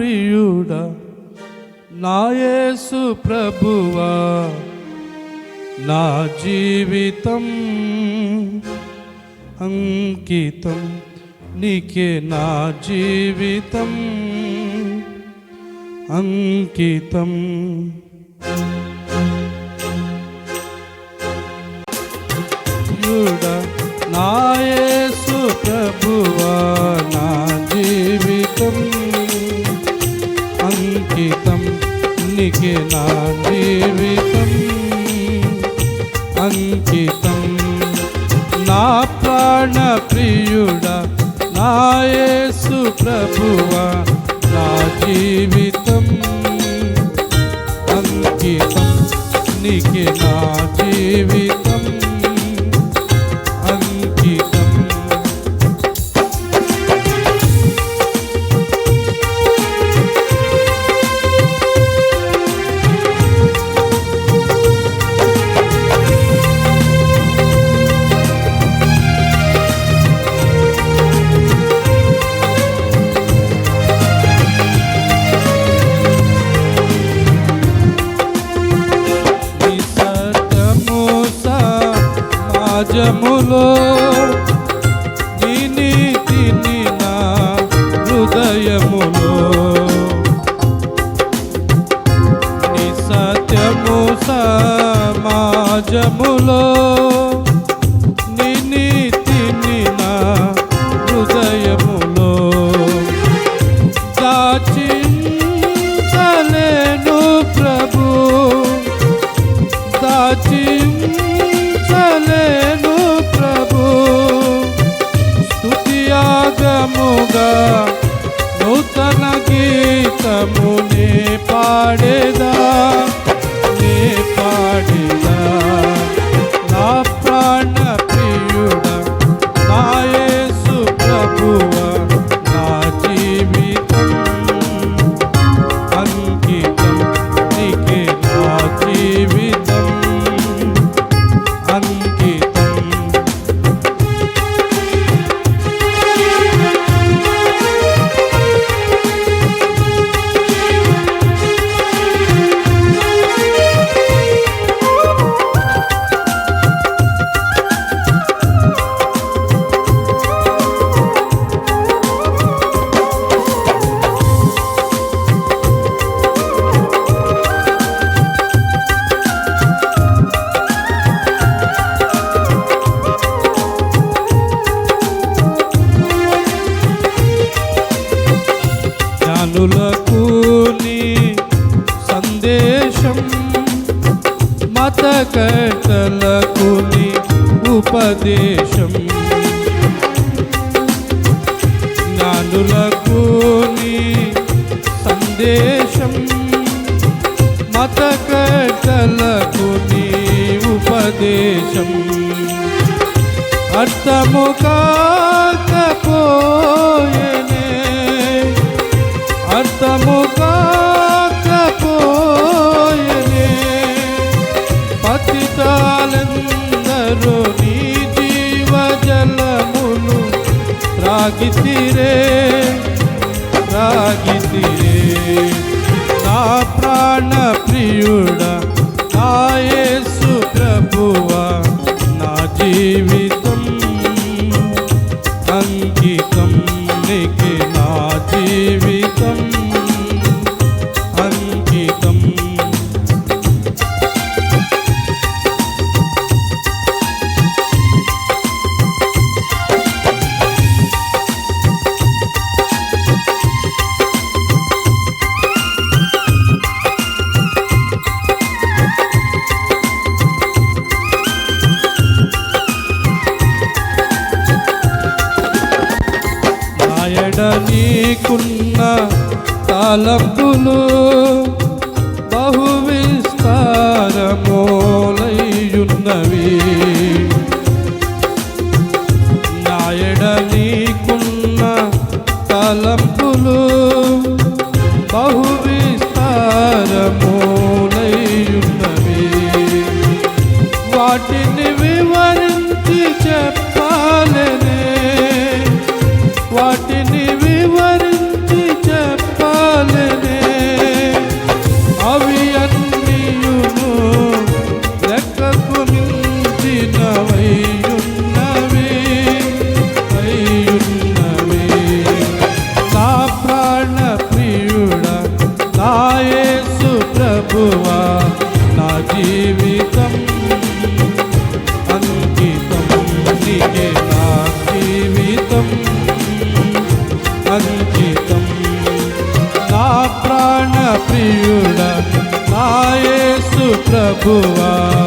ప్రియుడా నాయసు ప్రభువా నా జీవితం అంకితం నీకే నా జీవితం అంకితం. ప్రియుడా నా Liverpool సమాజములో నీ నీతిని నా హృదయములో. నీ సత్యము సమాజములో పాడేదా? మతకర్తలకు ఉపదేశం. జ్ఞానులకుని సందేశం. మతకర్తలకుని ఉపదేశం. అర్థము కాకపో త్రాగితిరే త్రాగితిరే నా ప్రాణ ప్రియుడా నా యేసు ప్రభువా నా నీకున్న తలపులు? బహు విస్తారమోలయ్యున్నవి నాయడ నీకున్న తలపులు? బహు విస్తారమోలయ్యున్నవి ప్రియుడా నా యేసు ప్రభువా